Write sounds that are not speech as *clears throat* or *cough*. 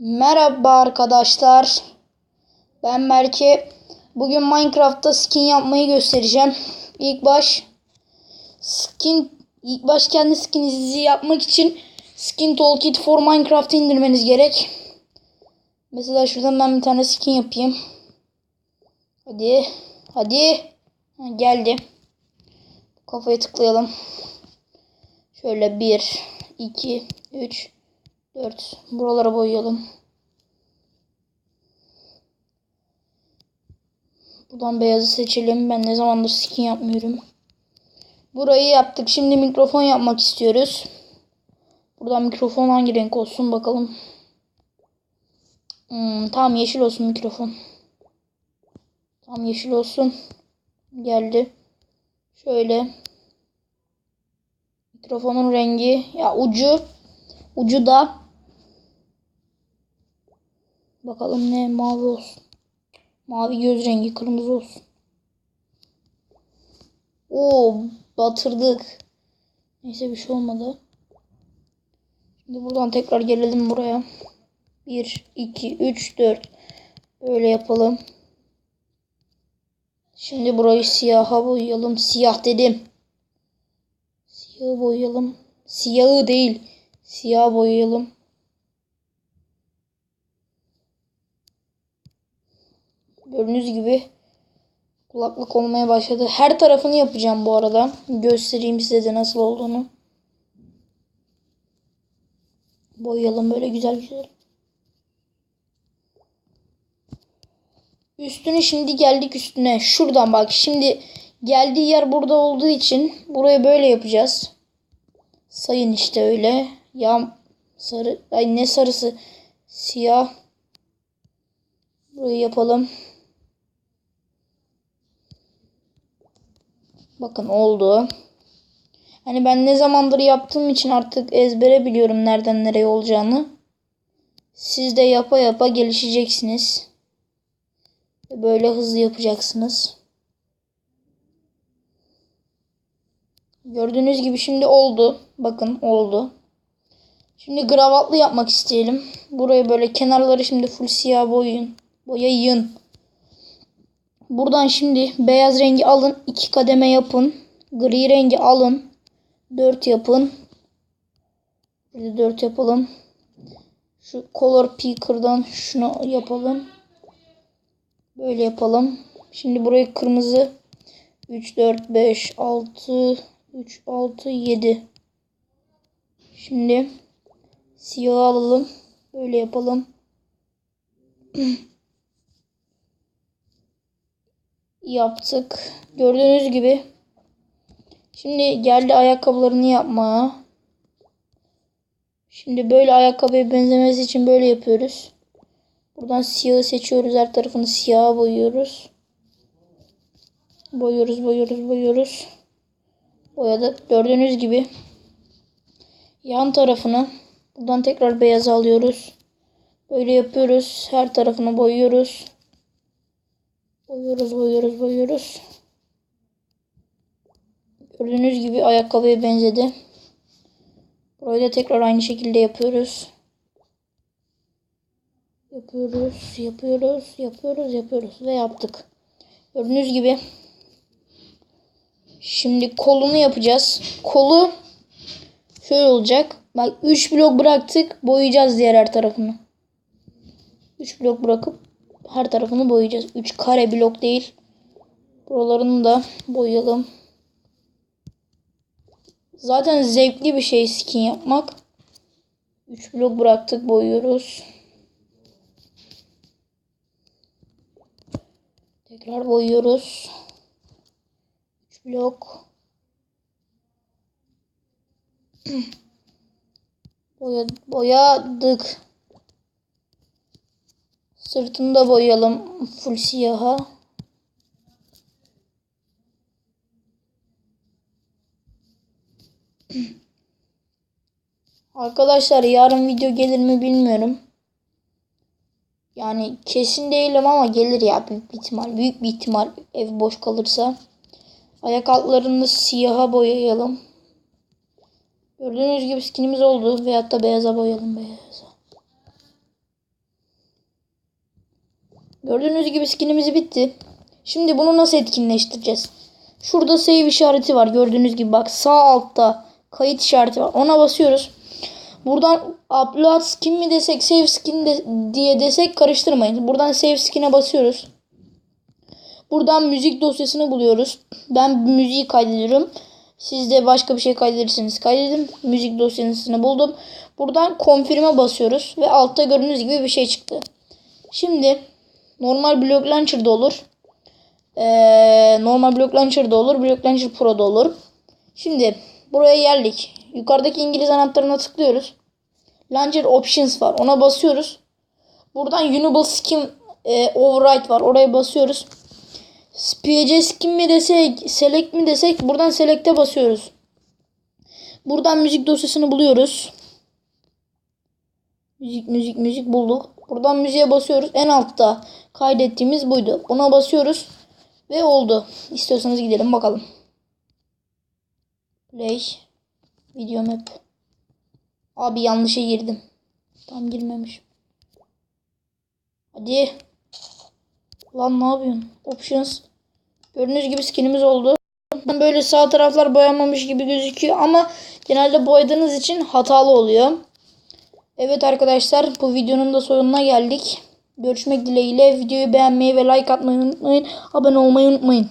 Merhaba arkadaşlar. Ben Berke. Bugün Minecraft'ta skin yapmayı göstereceğim. İlk baş skin ilk baş kendi skininizi yapmak için Skin Toolkit for Minecraft indirmeniz gerek. Mesela şuradan ben bir tane skin yapayım. Hadi. Hadi. Ha, geldi. Kafaya tıklayalım. Şöyle 1 2 3 4 buralara boyayalım. Buradan beyazı seçelim. Ben ne zamandır skin yapmıyorum. Burayı yaptık. Şimdi mikrofon yapmak istiyoruz. Buradan mikrofon hangi renk olsun bakalım. Hmm, tamam yeşil olsun mikrofon. Tamam yeşil olsun. Geldi. Şöyle. Mikrofonun rengi ya ucu ucu da bakalım ne mavi olsun. Mavi göz rengi kırmızı olsun. Oo batırdık. Neyse bir şey olmadı. Şimdi buradan tekrar gelelim buraya. 1 2 3 4 böyle yapalım. Şimdi burayı siyaha boyayalım. Siyah dedim. Siyahı boyayalım. Siyahı değil. Siyah boyayalım. Gördüğünüz gibi kulaklık olmaya başladı. Her tarafını yapacağım bu arada. Göstereyim size de nasıl olduğunu. Boyayalım böyle güzel güzel. Üstüne şimdi geldik üstüne. Şuradan bak. Şimdi geldiği yer burada olduğu için burayı böyle yapacağız. Sayın işte öyle. Ya sarı. Ay ne sarısı? Siyah. Burayı yapalım. Bakın oldu. Hani ben ne zamandır yaptığım için artık ezbere biliyorum nereden nereye olacağını. Siz de yapa yapa gelişeceksiniz. Böyle hızlı yapacaksınız. Gördüğünüz gibi şimdi oldu. Bakın oldu. Şimdi gravatlı yapmak isteyelim. Burayı böyle kenarları şimdi full siyah boyayın. Boyayın. Buradan şimdi beyaz rengi alın. iki kademe yapın. Gri rengi alın. Dört yapın. Burada dört yapalım. Şu color picker'dan şunu yapalım. Böyle yapalım. Şimdi burayı kırmızı 3, 4, 5, 6, 3, 6, 7. Şimdi siyah alalım. Böyle yapalım. *clears throat* Yaptık. Gördüğünüz gibi. Şimdi geldi ayakkabılarını yapmaya. Şimdi böyle ayakkabıya benzemesi için böyle yapıyoruz. Buradan siyahı seçiyoruz. Her tarafını siyaha boyuyoruz. Boyuyoruz, boyuyoruz, boyuyoruz. Boyadık. Gördüğünüz gibi yan tarafını buradan tekrar beyaz alıyoruz. Böyle yapıyoruz. Her tarafını boyuyoruz. Boyuyoruz, boyuyoruz, boyuyoruz. Gördüğünüz gibi ayakkabıya benzedi. Burayı da tekrar aynı şekilde yapıyoruz. Yapıyoruz, yapıyoruz, yapıyoruz, yapıyoruz ve yaptık. Gördüğünüz gibi şimdi kolunu yapacağız. Kolu şöyle olacak. Bak 3 blok bıraktık. Boyayacağız diğer her tarafını. 3 blok bırakıp her tarafını boyayacağız. 3 kare blok değil. Buralarını da boyayalım. Zaten zevkli bir şey skin yapmak. 3 blok bıraktık boyuyoruz. Tekrar boyuyoruz. 3 blok. *clears throat* Boya, boyadık. Sırtını da boyayalım full siyaha. Arkadaşlar yarın video gelir mi bilmiyorum. Yani kesin değilim ama gelir ya büyük bir ihtimal. Büyük bir ihtimal ev boş kalırsa. Ayak altlarını siyaha boyayalım. Gördüğünüz gibi skinimiz oldu. Veyahut da beyaza boyayalım beyaza. Gördüğünüz gibi skinimiz bitti. Şimdi bunu nasıl etkinleştireceğiz? Şurada save işareti var. Gördüğünüz gibi bak sağ altta kayıt işareti var. Ona basıyoruz. Buradan upload skin mi desek save skin de, diye desek karıştırmayın. Buradan save skin'e basıyoruz. Buradan müzik dosyasını buluyoruz. Ben müziği kaydediyorum. Siz de başka bir şey kaydedirseniz kaydedin. Müzik dosyasını buldum. Buradan confirm'e basıyoruz. Ve altta gördüğünüz gibi bir şey çıktı. Şimdi normal Block Launcher'da olur. Ee, normal Block Launcher'da olur. Block Launcher Pro'da olur. Şimdi buraya geldik. Yukarıdaki İngiliz anahtarına tıklıyoruz. Launcher Options var. Ona basıyoruz. Buradan Unable Skin e, Override var. Oraya basıyoruz. PC Skin mi desek, Select mi desek buradan Select'e basıyoruz. Buradan müzik dosyasını buluyoruz. Müzik müzik müzik bulduk. Buradan müziğe basıyoruz. En altta kaydettiğimiz buydu. Buna basıyoruz. Ve oldu. İstiyorsanız gidelim bakalım. Play. Video map. Abi yanlışa girdim. Tam girmemiş. Hadi. Lan ne yapıyorsun? Options. Gördüğünüz gibi skinimiz oldu. Böyle sağ taraflar boyanmamış gibi gözüküyor ama genelde boyadığınız için hatalı oluyor. Evet arkadaşlar bu videonun da sonuna geldik. Görüşmek dileğiyle videoyu beğenmeyi ve like atmayı unutmayın. Abone olmayı unutmayın.